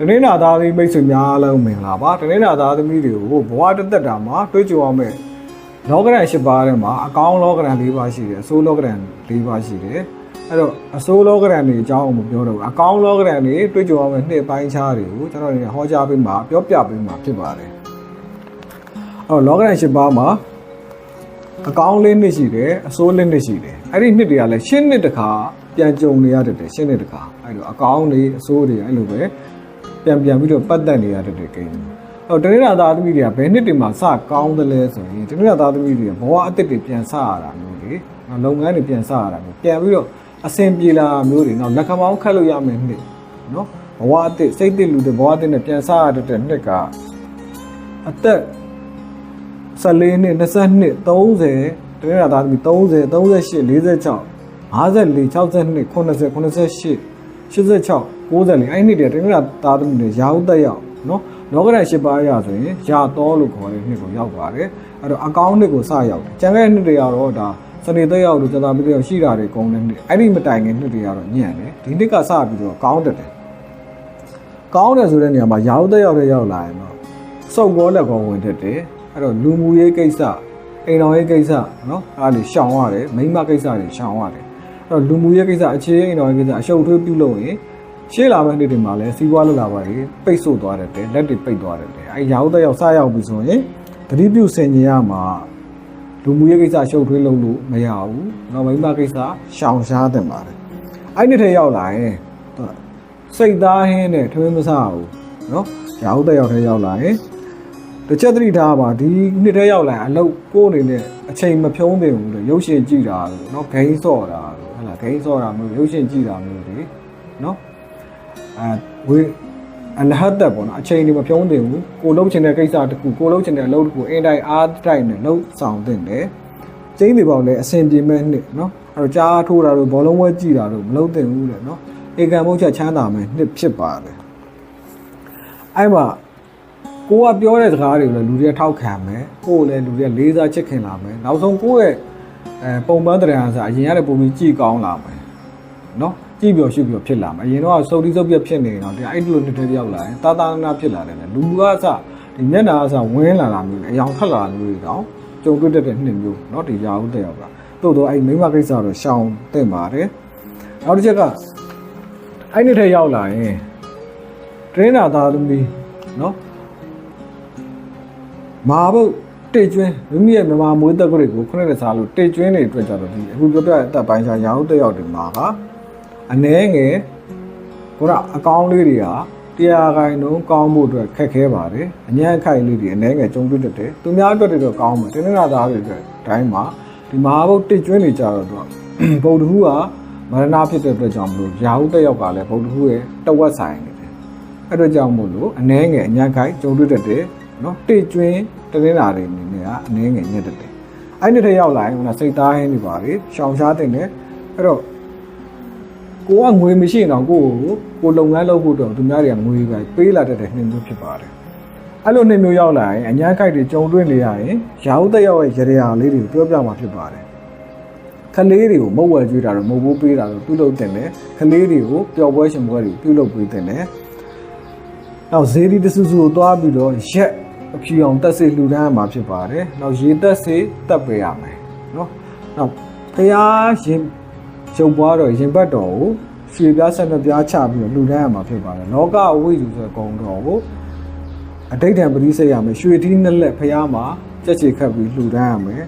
တနင်္လာသားသမီးမိတ်ဆွေများအားလုံးမင်္ဂလာပါတနင်္လာသားသမီးတွေကိုဘဝတစ်သက်တာမှာတွေးကြုံရမယ်လောကရန်၈ပါးထဲမှာအကောင်းလောကရန်၄ပါးရှိတယ်အဆိုးလောကရန်၄ပါးရှိတယ်အဲ့တော့အဆိုးလောကရန်တွေအကြောင်းကိုမပြောတော့ဘူးအကောင်းလောကရန်တွေတွေးကြုံရမယ်နှစ်ပိုင်းခြားတွေကိုကျွန်တော်တို့ဟောကြားပေးမှာပြောပြပေးမှာဖြစ်ပါတယ်အဲ့တော့လောကရန်၈ပါးမှာအကောင်းလေးနှစ်ရှိတယ်အဆိုးလေးနှစ်ရှိတယ်အဲ့ဒီနှစ်တွေကလည်းရှင်းနှစ်တစ်ခါပြန်ကြုံနေရတတ်တယ်ရှင်းနှစ်တစ်ခါအဲ့တော့အကောင်းတွေအဆိုးတွေအဲ့လိုပဲ ပြန်ပြန်ပြီးတော့ပတ်သက်နေရတဲ့ကိန်း။အော်တနင်္လာသားသမီးတွေကဘယ်နှစ်တင်မှာစကောင်းတယ်လဲဆိုရင်တနင်္လာသားသမီးတွေကဘဝအသက်တွေပြန်စရတာမျိုးတွေနော်လုပ်ငန်းတွေပြန်စရတာမျိုးပြန်ပြီးတော့အဆင်ပြေလာမျိုးတွေနော်လက်ခမောင်းခတ်လို့ရမယ်နှစ်နော်ဘဝအသက်စိတ်တစ်လူတွေဘဝအသက်နဲ့ပြန်စရတဲ့နှစ်ကအသက်14နှစ်22 30တနင်္လာသားသမီး30 38 46 54 62 80 88 86 90အဲ့နှစ်တည်းတနင်္လာသားသမီးတွေရာဟုတက်ရောက်နော်လောကရန်၈ပါးရဆိုရင်ရာတော်လို့ခေါ်တဲ့နှစ်ကိုရောက်ပါတယ်အဲ့တော့အကောင်းနှစ်ကိုစရောက်တယ်ကျန်တဲ့နှစ်တွေကတော့ဒါစနေတက်ရောက်လို့ကြာတာပြီးတော့ရှိတာတွေကုန်တဲ့နှစ်အဲ့ဒီမတိုင်ခင်နှစ်တွေကတော့ညံ့တယ်ဒီနှစ်ကစပြီးတော့ကောင်းတယ်တယ်ကောင်းတယ်ဆိုတဲ့နေရာမှာရာဟုတက်ရောက်တဲ့ရောက်လာရင်တော့စုံကောလက်ကောဝင်တတ်တယ်အဲ့တော့လူမှုရေးကိစ္စအိမ်တော်ရေးကိစ္စနော်အဲ့ဒါတွေရှောင်ရတယ်မိန်းမကိစ္စတွေရှောင်ရတယ်အဲ့တော့လူမှုရေးကိစ္စအခြေအိမ်တော်ရေးကိစ္စအရှုပ်ထွေးပြုလုပ်ရင် ရှေ့လာမယ့်နေ့တွေမှာလည်းစီးပွားလောက်လာပါလေပိတ်ဆို့သွားတယ်တဲ့လက်တွေပိတ်သွားတယ်တဲ့အဲရာဟုတက်ရောက်စရောက်ပြီဆိုရင်သတိပြုဆင်ញင်ရမှာလူမှုရေးကိစ္စရှုပ်ထွေးလုပ်လို့မရဘူး။နောက်မိန်းမကိစ္စရှောင်ရှားတင်ပါတယ်။အဲ့ဒီထဲရောက်လာရင်စိတ်သားဟင်းနဲ့ထွေးမစားဘူးနော်။ရာဟုတက်ရောက်ထဲရောက်လာရင်တစ်ချက်သတိထားပါဒီနှစ်ထဲရောက်လာရင်အလုပ်ကိုယ်အနေနဲ့အချိန်မဖြုံးသင့်ဘူးလေရုပ်ရှင်ကြည့်တာလို့နော်ဂိမ်းဆော့တာလို့ဟဲ့လားဂိမ်းဆော့တာမျိုးရုပ်ရှင်ကြည့်တာမျိုးတွေနော် အဲဝေးအလဟတ်တက်ပေါ့နော်အချိန်တွေမဖြုံးတင်ဘူးကိုလုံးချင်တဲ့ကိစ္စတခုကိုလုံးချင်တဲ့အလုပ်တခုအင်တိုင်းအားတိုက်နဲ့လှုပ်ဆောင်တင်တယ်ကျင်းတွေပေါ့လေအဆင်ပြေမဲ့နှစ်နော်အဲ့တော့ကြားထိုးတာတို့ဘောလုံးဝဲကြည့်တာတို့မလုပ်တင်ဘူးလေနော်ဧကံမုတ်ချက်ချမ်းသာမဲ့နှစ်ဖြစ်ပါတယ်အဲ့မှာကိုကပြောတဲ့စကားတွေကိုလည်းလူတွေထောက်ခံမယ်ကိုယ်လည်းလူတွေလေးစားချစ်ခင်လာမယ်နောက်ဆုံးကိုယ့်ရဲ့အဲပုံပန်းတရားဆိုအရင်ရတဲ့ပုံပြီးကြည်ကောင်းလာမယ်နော် ကြည့်ပြောရှုပြောဖြစ်လာမှာအရင်တော့စုပ်တိစုပ်ပြက်ဖြစ်နေတော့တရားအဲ့ဒီလိုနှစ်ထဲရောက်လာရင်တာတာနာဖြစ်လာတယ်လေလူကအစဒီမျက်နာအစဝင်းလာတာမျိုးလေအယောင်ထွက်လာတာမျိုးတွေတော့ကြုံတွေ့တတ်တဲ့နှစ်မျိုးเนาะဒီရာဟုတက်ရောက်လာတိုးတော့အဲ့မိမကိစ္စတော့ရှောင်တင်ပါတယ်နောက်တစ်ချက်ကအဲ့နှစ်ထဲရောက်လာရင်ထရင်းနာသားသမီးเนาะမာဘုတ်တေကျွင်းမိမိရဲ့မြန်မာမွေးသက်ကိုတွေကိုခုနကစားလို့တေကျွင်းတွေအတွက်ကြတော့ဒီအခုပြောပြတဲ့အသက်ပိုင်းခြားရာဟုတက်ရောက်တယ်မှာက အနည်းငယ်ကိုရအကောင်းလေးတွေကတရားခိုင်လုံးကောင်းဖို့အတွက်ခက်ခဲပါတယ်အညံ့ခိုင်လေးတွေအနည်းငယ်ကြုံတွေ့တတ်တယ်သူများအတွက်တွေတော့ကောင်းမယ်တင်းနေတာသားတွေအတွက်တိုင်းမှာဒီမဟာဘုတ်တစ်ကျွန်းတွေကြတော့တော့ဗုဒ္ဓဟူးကမရဏဖြစ်တဲ့အတွက်ကြောင့်မလို့ရာဟုတက်ရောက်ကလည်းဗုဒ္ဓဟူးရဲ့တဝက်ဆိုင်နေတယ်အဲ့တော့ကြောင့်မို့လို့အနည်းငယ်အညံ့ခိုင်ကြုံတွေ့တတ်တယ်နော်တစ်ကျွန်းတင်းတာတွေအနေနဲ့ကအနည်းငယ်ညက်တတ်တယ်အဲ့ဒီထက်ရောက်လာရင်ဟိုကစိတ်သားဟင်းတွေပါလေရှောင်ရှားတင်တယ်အဲ့တော့ ကိုကငွေမရှိရင်တော့ကိုကိုကိုလုပ်ငန်းလုပ်ဖို့တော့သူများတွေကငွေပဲပေးလာတတ်တဲ့နှင်းမျိုးဖြစ်ပါတယ်အဲ့လိုနှင်းမျိုးရောက်လာရင်အညာခိုက်တွေကြုံတွေ့နေရရင်ရာဟုတက်ရောက်ရဲ့ရေရာလေးတွေကိုပြောပြမှာဖြစ်ပါတယ်ခလေးတွေကိုမုတ်ဝဲကျွေးတာတော့မုတ်ဘိုးပေးတာတော့ပြုလုပ်တင်တယ်ခလေးတွေကိုပျော်ပွဲရှင်ပွဲတွေပြုလုပ်ပေးတင်တယ်နောက်ဇေဒီတဆူဆူကိုသွားပြီးတော့ရက်အဖြူအောင်တက်စေလှူဒန်းရမှာဖြစ်ပါတယ်နောက်ရေတက်စေတက်ပေးရမယ်နော်နောက်ဖျားရင် ရုပ်ပွားတော့ရင်ဘတ်တော်ကိုရွှေပြားဆက်နှစ်ပြားချပြီးတော့လှူဒန်းရမှာဖြစ်ပါတယ်လောကအဝိဇ္ဇူဆိုတဲ့ဂုံတော်ကိုအတိတ်တံပရိစိတ်ရမယ်ရွှေထီးနှစ်လက်ဖျားမှာကြက်ချေခတ်ပြီးလှူဒန်းရမယ်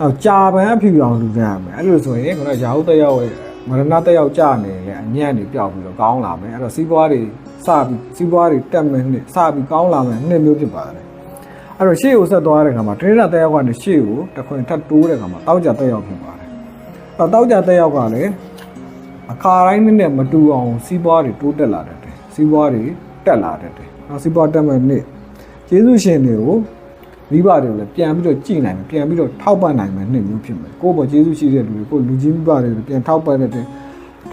နောက်ကြာပန်းအဖြူအောင်လှူဒန်းရမယ်အဲ့လိုဆိုရင်ခုနကရာဟုတက်ရောက်ရဲ့မရဏတက်ရောက်ကြနေလေအညံ့တွေပျောက်ပြီးတော့ကောင်းလာမယ်အဲ့တော့စီးပွားတွေစပြီးစီးပွားတွေတက်မယ်နှစ်စပြီးကောင်းလာမယ်နှစ်မျိုးဖြစ်ပါတယ်အဲ့တော့ရှေ့ကိုဆက်သွားတဲ့ခါမှာတရင်းတက်ရောက်ကနေရှေ့ကိုတစ်ခွင်ထပ်တိုးတဲ့ခါမှာတောက်ကြတက်ရောက်ဖြစ်ပါတယ် တော့တောက်ကြတက်ရောက်ကလည်းအခါတိုင်းနဲ့မတူအောင်စီးပွားတွေတိုးတက်လာတတ်တယ်စီးပွားတွေတက်လာတတ်တယ်နောက်စီးပွားတက်မဲ့နေ့ကျေးဇူးရှင်တွေကိုမိဘတွေကိုလည်းပြန်ပြီးတော့ကြည်နိုင်မယ်ပြန်ပြီးတော့ထောက်ပံ့နိုင်မယ်နှစ်မျိုးဖြစ်မယ်ကိုယ့်ဘောကျေးဇူးရှိတဲ့လူတွေကိုလူကြီးမိဘတွေကိုပြန်ထောက်ပံ့တတ်တယ်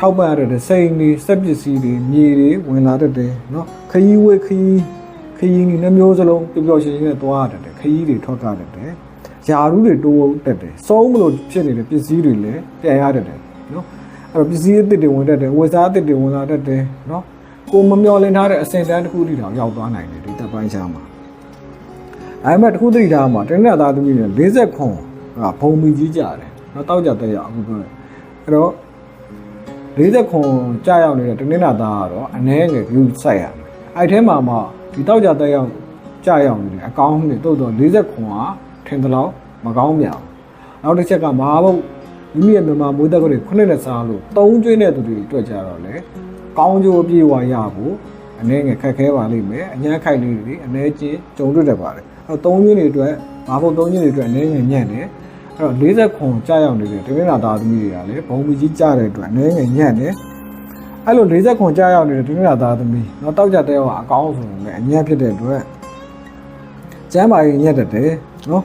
ထောက်ပံ့ရတဲ့စိန်တွေစက်ပစ္စည်းတွေမြေတွေဝင်လာတတ်တယ်เนาะခရီးဝေးခရီးခရီးနှမျိုးစလုံးပျော်ပျော်ရွှင်ရွှင်နဲ့သွားရတတ်တယ်ခရီးတွေထွက်ကားတတ်တယ် ယာရုတွေတိုးတက်တယ်စုံးမလို့ဖြစ်နေတဲ့ပစ္စည်းတွေလည်းပြန်ရတတ်တယ်နော်အဲ့တော့ပစ္စည်းအသစ်တွေဝင်တတ်တယ်ဝယ်စားအသစ်တွေဝင်လာတတ်တယ်နော်ကိုမမျော်လင့်ထားတဲ့အစင်တန်းတစ်ခုထိတောင်ရောက်သွားနိုင်တယ်ဒီတပ်ပိုင်းချာမှာအဲမဲ့တစ်ခုတည်းထားမှာတင်းရသားသမီးတွေ40ခွန်ကဘုံမီကြီးကြတယ်နော်တောက်ကြတဲ့ရအခုပြောတယ်အဲ့တော့40ခွန်ကြာရောက်နေတဲ့တင်းရသားကတော့အ ਨੇ ငယ် view စိုက်ရမယ်အဲ့ထဲမှာမှဒီတောက်ကြတဲ့ရောက်ကြာရောက်နေတယ်အကောင်းနေတော့တော့40ခွန်က ထင်သလောက်မကောင်းပြန်နောက်တစ်ချက်ကမဟာဘုတ်မိမိရဲ့မြန်မာမွေးသက်ခွင့်တွေခုနှစ်နဲ့စားလို့သုံးကျွေးတဲ့သူတွေတွေ့ကြတော့လေကောင်းကျိုးအပြည့်အဝရဖို့အနေငယ်ခက်ခဲပါလိမ့်မယ်အညာခိုက်လေးတွေအနေချင်းကြုံတွေ့တတ်ပါတယ်အဲတော့သုံးကျွေးတွေအတွက်မဟာဘုတ်သုံးကျွေးတွေအတွက်အနေငယ်ညံ့တယ်အဲ့တော့40ခွန်ကြာရောက်နေတဲ့တမင်လာသားသမီးတွေကလေဘုံမီကြီးကြာတဲ့အတွက်အနေငယ်ညံ့တယ်အဲ့လို40ခွန်ကြာရောက်နေတဲ့တမင်လာသားသမီးတော့တောက်ကြတဲ့ဟောအကောင်းဆုံးနဲ့အညံ့ဖြစ်တဲ့အတွက်ကျမ်းပါရင်ညက်တတ်တယ် နော်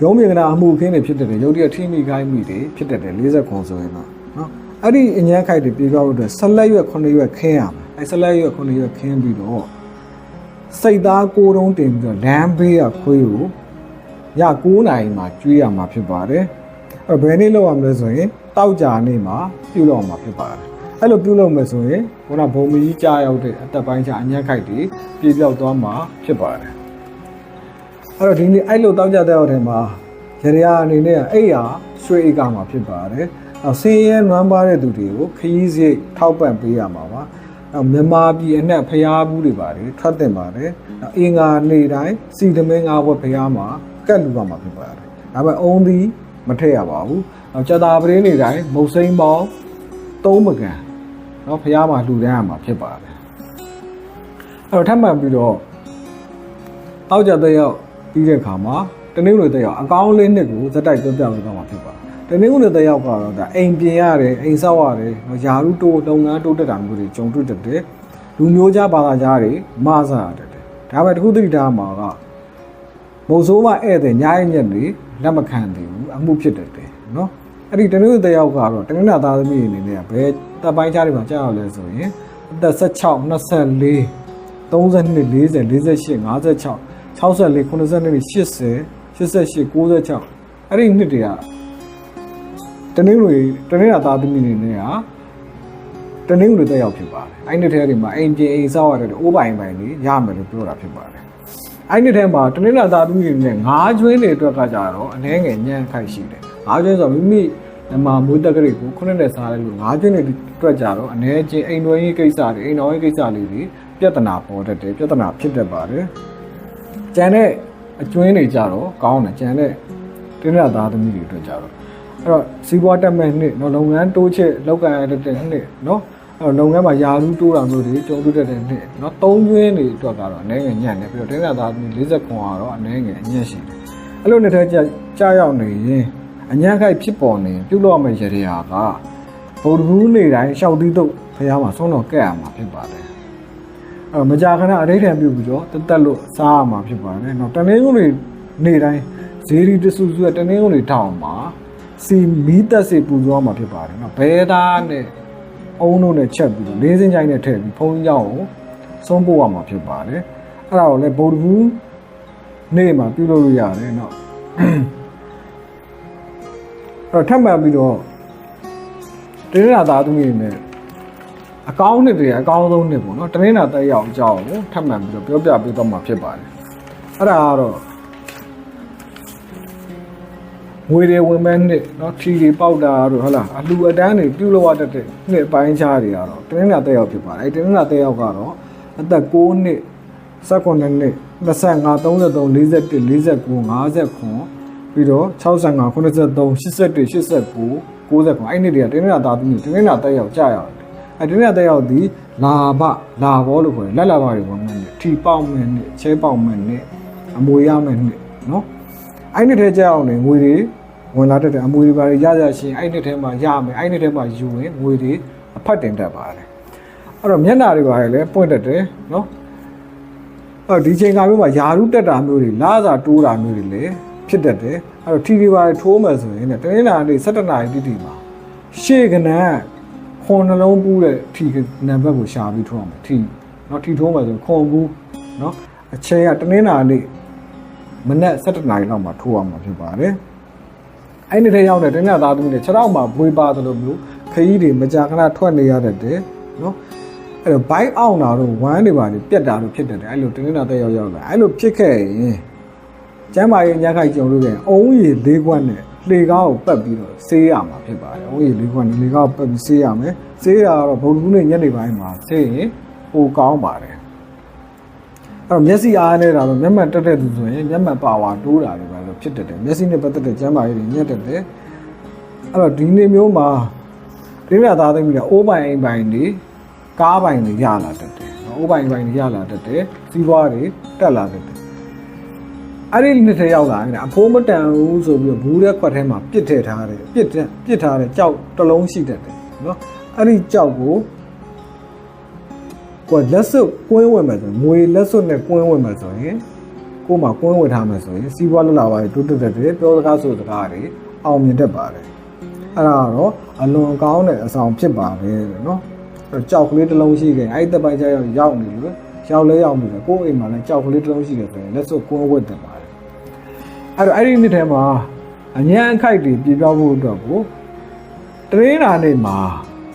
ရုံးမြင်ကနာအမှုခင်းတွေဖြစ်တဲ့ရုပ်တရက်ထိမိခိုင်းမိတွေဖြစ်တဲ့40ခွန်ဆိုရင်တော့နော်အဲ့ဒီအញ្ញမ်းခိုက်တွေပြေပြောက်အတွက်ဆက်လက်ရွက်9ရွက်ခင်းရမယ်အဲ့ဆက်လက်ရွက်9ရွက်ခင်းပြီးတော့စိတ်သားကိုတုံးတင်ပြီးတော့လမ်းဘေးကခွေးကိုည9နာရီမှာကျွေးရမှာဖြစ်ပါတယ်အဲ့တော့ဘယ်နေ့လောက်ရမလဲဆိုရင်တောက်ကြနေ့မှာပြုလုပ်မှာဖြစ်ပါတယ်အဲ့လိုပြုလုပ်မယ်ဆိုရင်ခုနဘုံမကြီးကြားရောက်တဲ့အသက်ပိုင်းချအញ្ញမ်းခိုက်တွေပြေပြောက်သွားမှာဖြစ်ပါတယ် အဲ့တော့ဒီနေ့အဲ့လိုတောက်ကြတဲ့အောက်ထဲမှာရရအနေနဲ့အဲ့ရရွှေအိတ်ကမှာဖြစ်ပါတယ်။နောက်ဆင်းရဲနွမ်းပါတဲ့သူတွေကိုခရီးစရိတ်ထောက်ပံ့ပေးရမှာပါ။နောက်မြန်မာပြည်အနှက်ဖျားဘူးတွေပါတယ်ထွက်တင်ပါတယ်။နောက်အင်္ဂါနေ့တိုင်းစီတမင်းငါးဘွက်ဖျားမှာကတ်လူကမှာဖြစ်ပါတယ်။ဒါပေမဲ့အုံးသီးမထည့်ရပါဘူး။နောက်ကြတာပရင်းနေ့တိုင်းမုတ်စိမ်းပေါင်းသုံးပကံနော်ဖျားမှာလှူဒန်းရမှာဖြစ်ပါတယ်။အဲ့တော့ထပ်မံပြီးတော့အောက်ကြတဲ့ရောက် ပြီးတဲ့အခါမှာတနင်္ဂနွေတဲ့ရောက်အကောင်းလေးနှစ်ကိုဇက်တိုက်ပြောပြပေးသွားမှာဖြစ်ပါတယ်တနင်္ဂနွေတဲ့ရောက်ကတော့ဒါအိမ်ပြင်ရတယ်အိမ်ဆောက်ရတယ်ယာရုတိုးလုပ်ငန်းတိုးတက်တာမျိုးတွေကြုံတွေ့တတ်တယ်လူမျိုးခြားဘာသာခြားတွေမဆာတတ်တယ်ဒါပေမဲ့တခုသတိထားမှာကမုံဆိုးမဧည့်သည်ညာရဲ့ညက်တွေလက်မခံသေးဘူးအမှုဖြစ်တတ်တယ်နော်အဲ့ဒီတနင်္ဂနွေတဲ့ရောက်ကတော့တနင်္လာသားသမီးအနေနဲ့ဘယ်တပ်ပိုင်းခြားတွေမှာကြောက်ရလဲဆိုရင်အသက်16 24 32 40 48 56 64 82 80 88 96အဲ့ဒီနှစ်တွေကတနင်္ဂနွေတနင်္လာသားသမီးတွေနဲ့ကတနင်္ဂနွေတက်ရောက်ဖြစ်ပါတယ်အဲ့ဒီနှစ်ထဲတွေမှာအိမ်ပြင်အိမ်ဆောက်ရတယ်အိုးပိုင်ပိုင်လေးရမယ်လို့ပြောတာဖြစ်ပါတယ်အဲ့ဒီနှစ်ထဲမှာတနင်္လာသားသမီးတွေနဲ့ငါးကျွင်းတွေအတွက်ကကြတော့အနည်းငယ်ညံ့ခိုက်ရှိတယ်ငါးကျွင်းဆိုတော့မိမိမြန်မာမွေးတက်ကလေးကိုခုနှစ်နဲ့စားလိုက်လို့ငါးကျွင်းတွေအတွက်ကြတော့အနည်းချင်းအိမ်တော်ရေးကိစ္စတွေအိမ်တော်ရေးကိစ္စလေးတွေပြဿနာပေါ်တတ်တယ်ပြဿနာဖြစ်တတ်ပါတယ် ကျန်တဲ့အကျွင်းတွေကြတော့ကောင်းတယ်ကျန်တဲ့တင်းရသားသမီးတွေအတွက်ကြတော့အဲ့တော့စီးပွားတက်မဲ့နှစ်နော်လုပ်ငန်းတိုးချဲ့လောက်ကန်ရတဲ့နှစ်နော်အဲ့တော့လုပ်ငန်းမှာယာစုတိုးတာမျိုးတွေကြုံတွေ့တဲ့နှစ်နော်သုံးကျွင်းတွေအတွက်ကတော့အနေငယ်ညံ့တယ်ပြီးတော့တင်းရသားသမီး40ခွန်ကတော့အနေငယ်အညံ့ရှိတယ်အဲ့လိုနှစ်ထက်ကြာရောက်နေရင်အညံ့ခိုက်ဖြစ်ပေါ်နေပြုတ်လောက်မဲ့ရေရာကဘုံဘူးနေတိုင်းရှောက်သီးတော့ဖះမှာဆုံးတော့ကဲ့ရမှာဖြစ်ပါတယ် အဲ့တော့မကြာခဏအဋိဌံပြုတ်ပြီးတော့တက်တက်လို့စားရမှာဖြစ်ပါတယ်။နော်တနင်္ဂနွေနေ့တိုင်းဇေရီတဆူဆူကတနင်္ဂနွေထောင်မှာစီမီးတက်စီပူဇော်မှာဖြစ်ပါတယ်နော်ဘဲသားနဲ့အုံးတို့နဲ့ချက်ပြီးတော့လေးစင်းကြိုင်းနဲ့ထည့်ပြီးဖုံးကြောင်းကိုဆုံးပို့ရမှာဖြစ်ပါတယ်။အဲ့ဒါကိုလည်းဗုဒ္ဓဘူးနေ့မှာပြုလုပ်လို့ရတယ်နော်။အဲ့တော့ထပ်မှန်ပြီးတော့တင်းရသားသမီးတွေနဲ့ အကောင်းနှစ်တွေအကောင်းဆုံးနှစ်ပေါ့နော်တနင်္လာတက်ရောက်အကြောင်းကိုထပ်မံပြီးတော့ပြောပြပေးတော့မှာဖြစ်ပါတယ်အဲ့ဒါကတော့ငွေတွေဝင်မဲ့နှစ်နော်ထီတွေပေါက်တာတို့ဟုတ်လားအလှအတန်းတွေပြုတ်လောက်ရတတ်တဲ့နှစ်အပိုင်းခြားတွေကတော့တနင်္လာတက်ရောက်ဖြစ်ပါတယ်အဲ့တနင်္လာတက်ရောက်ကတော့အသက်6နှစ်19နှစ်25 33 41 49 50ပြီးတော့65 83 81 89 90အဲ့နှစ်တွေကတနင်္လာသားသမီးတနင်္လာတက်ရောက်ကြာရောက် အဲ့ဒီနေ့တက်ရောက်သည်လာဘလာဘောလို့ခေါ်တယ်လက်လာဘတွေဝင်မယ်နဲ့ထီပေါက်မယ်နဲ့ချဲပေါက်မယ်နဲ့အမွေရမယ်နဲ့နော်အဲ့ဒီထဲကြောက်နေငွေတွေဝင်လာတတ်တယ်အမွေတွေပါရရရှင်အဲ့ဒီထဲမှာရမယ်အဲ့ဒီထဲမှာယူရင်ငွေတွေအဖတ်တင်တတ်ပါတယ်အဲ့တော့မျက်နှာတွေပါလေပွင့်တတ်တယ်နော်အဲ့ဒီချိန်ကမျိုးမှာယာရုတက်တာမျိုးတွေလာစာတိုးတာမျိုးတွေလည်းဖြစ်တတ်တယ်အဲ့တော့ထီတွေပါထိုးမယ်ဆိုရင်လည်းတနင်္လာနေ့17နာရီတိတိမှာရှေ့ကနန်း ခွန်နှလုံးပူးတဲ့ထီနံပါတ်ကိုရှာပြီးထိုးအောင်ထီနော်ထီထိုးမယ်ဆိုခွန်ပူးနော်အချိန်ကတနင်္လာနေ့မနက်7:00နာရီလောက်မှာထိုးအောင်မှာဖြစ်ပါတယ်အဲ့ဒီထဲရောက်တဲ့တနင်္လာသားသမီးတွေ6ရောက်မှာဘွေပါသလိုမျိုးခရီးတွေမကြာခဏထွက်နေရတတ်တယ်နော်အဲ့တော့ bike အောင်တာတော့ဝမ်းတွေပါနေပြက်တာတော့ဖြစ်တတ်တယ်အဲ့လိုတနင်္လာသက်ရောက်ရောက်လာအဲ့လိုဖြစ်ခဲ့ရင်ကျမ်းမာရေးညခိုက်ကြုံလို့ခဲ့အုံးရည်၄ခွက်နဲ့ လှေကားကိုပတ်ပြီးတော့ဆေးရမှာဖြစ်ပါတယ်အုံးရည်လေးခွက်နဲ့လှေကားကိုပတ်ပြီးဆေးရမယ်ဆေးရတော့ဘုံလူနဲ့ညနေပိုင်းမှာဆေးရင်ပိုကောင်းပါတယ်အဲ့တော့မျက်စိအားနေတာတော့မျက်မှန်တက်တဲ့သူဆိုရင်မျက်မှန်ပါဝါတိုးတာတွေပဲလို့ဖြစ်တတ်တယ်မျက်စိနဲ့ပတ်သက်တဲ့ကျမ်းမာရေးတွေညက်တတ်တယ်အဲ့တော့ဒီနေ့မျိုးမှာတင်းနေတာသားသိမိတာအိုးပိုင်အိမ်ပိုင်တွေကားပိုင်တွေရလာတတ်တယ်။အိုးပိုင်ပိုင်တွေရလာတတ်တယ်။စီးပွားတွေတက်လာတတ်တယ်။ အဲ့ဒီနှစ်ထဲရောက်လာရင်အဖိုးမတန်ဘူးဆိုပြီးတော့ဘူးတဲ့ခွက်ထဲမှာပစ်ထည့်ထားတယ်။ပစ်တဲ့ပစ်ထားတဲ့ကြောက်တစ်လုံးရှိတတ်တယ်နော်။အဲ့ဒီကြောက်ကိုကိုယ်လက်စွပ်ကွင်းဝင်မယ်ဆိုရင်ငွေလက်စွပ်နဲ့ကွင်းဝင်မယ်ဆိုရင်ကိုယ်မှာကွင်းဝင်ထားမယ်ဆိုရင်စီးပွားလလာပါတိုးတက်တက်တယ်ပြောစကားဆိုစကားတွေအောင်မြင်တတ်ပါတယ်။အဲ့ဒါကတော့အလွန်ကောင်းတဲ့အဆောင်ဖြစ်ပါတယ်နော်အဲ့ကြောက်ကလေးတစ်လုံးရှိခဲ့အဲ့ဒီတက်ပိုက်ကျရောက်ရောက်နေလို့ရောက်လဲရောက်နေတယ်ကိုယ့်အိမ်မှာလည်းကြောက်ကလေးတစ်လုံးရှိခဲ့ဆိုရင်လက်စွပ်ကွန်းဝတ်တယ်ပါတယ် အဲ့တော့အဲ့ဒီနေ့ထဲမှာအញ្ញံအခိုက်တွေပြပြောဖို့အတွက်ကိုတရင်းနာနေ့မှာ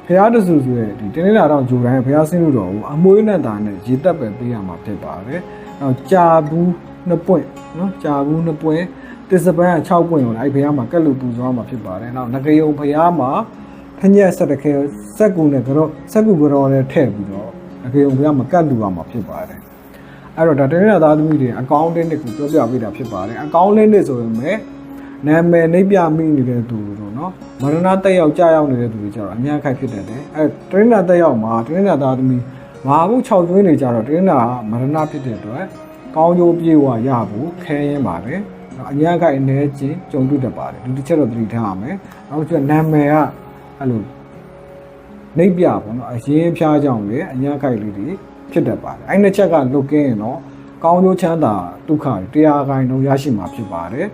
ဖះတဆူဆိုရဲ့ဒီတရင်းနာတော့ဂျိုတိုင်းဖះဆင်းလို့တော့ဘူးအမွေးနဲ့တာနဲ့ရေတက်ပဲပေးရမှာဖြစ်ပါတယ်နောက်ကြာဘူးနှစ်ပွင့်နော်ကြာဘူးနှစ်ပွင့်တစ်စပန်းက6ပွင့်ကိုလည်းအဲ့ဖះမှာကက်လူပူဇော်မှာဖြစ်ပါတယ်နောက်ငကယုံဖះမှာခညက်ဆက်တခဲစက်ကူနဲ့ကတော့စက်ကူကတော့လည်းထည့်ပြီးတော့အကေုံဘုရားမကတ်လူရမှာဖြစ်ပါတယ် အဲ့တော့ဒါတင်းရသားသမီးတွေအကောင့်တင်းတွေကိုပြောပြပေးတာဖြစ်ပါတယ်အကောင့်လင်းတွေဆိုရင်ပဲနာမည်နှိပ်ပြမိနေတဲ့သူတို့เนาะမရဏတက်ရောက်ကြာရောက်နေတဲ့သူတွေကြတော့အများခိုက်ဖြစ်တယ်လေအဲ့တင်းရတက်ရောက်မှာတင်းရသားသမီးငါအခု6ကျွင်းနေကြတော့တင်းရမရဏဖြစ်တဲ့အတွက်ကောင်းကျိုးပြေဝရဖို့ခဲရင်ပါတယ်နော်အများခိုက်အနေချင်းကြုံတွေ့တတ်ပါတယ်ဒီတစ်ချက်တော့သတိထားရမယ်နောက်ကျနာမည်ကအဲ့လို နှိပ်ပြပေါ့နော်အရင်ဖျားကြောင်လေအညာခိုက်လေးတွေဖြစ်တတ်ပါတယ်အဲ့နှစ်ချက်ကလုတ်ကင်းရင်တော့ကောင်းကျိုးချမ်းသာဒုက္ခတွေတရားခိုင်လုံးရရှိမှာဖြစ်ပါတယ်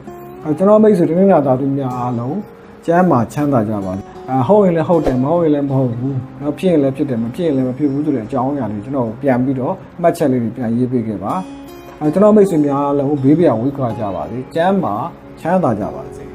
အဲကျွန်တော်မိတ်ဆွေတင်းနေတာသာသူများအားလုံးကျမ်းမှာချမ်းသာကြပါစေအဟုတ်ရင်လည်းဟုတ်တယ်မဟုတ်ရင်လည်းမဟုတ်ဘူးเนาะဖြစ်ရင်လည်းဖြစ်တယ်မဖြစ်ရင်လည်းမဖြစ်ဘူးဆိုတဲ့အကြောင်းအရာလေးကျွန်တော်ပြန်ပြီးတော့မှတ်ချက်လေးတွေပြန်ရေးပေးခဲ့ပါအဲကျွန်တော်မိတ်ဆွေများအားလုံးဘေးပြဝိခွာကြပါစေကျမ်းမှာချမ်းသာကြပါစေ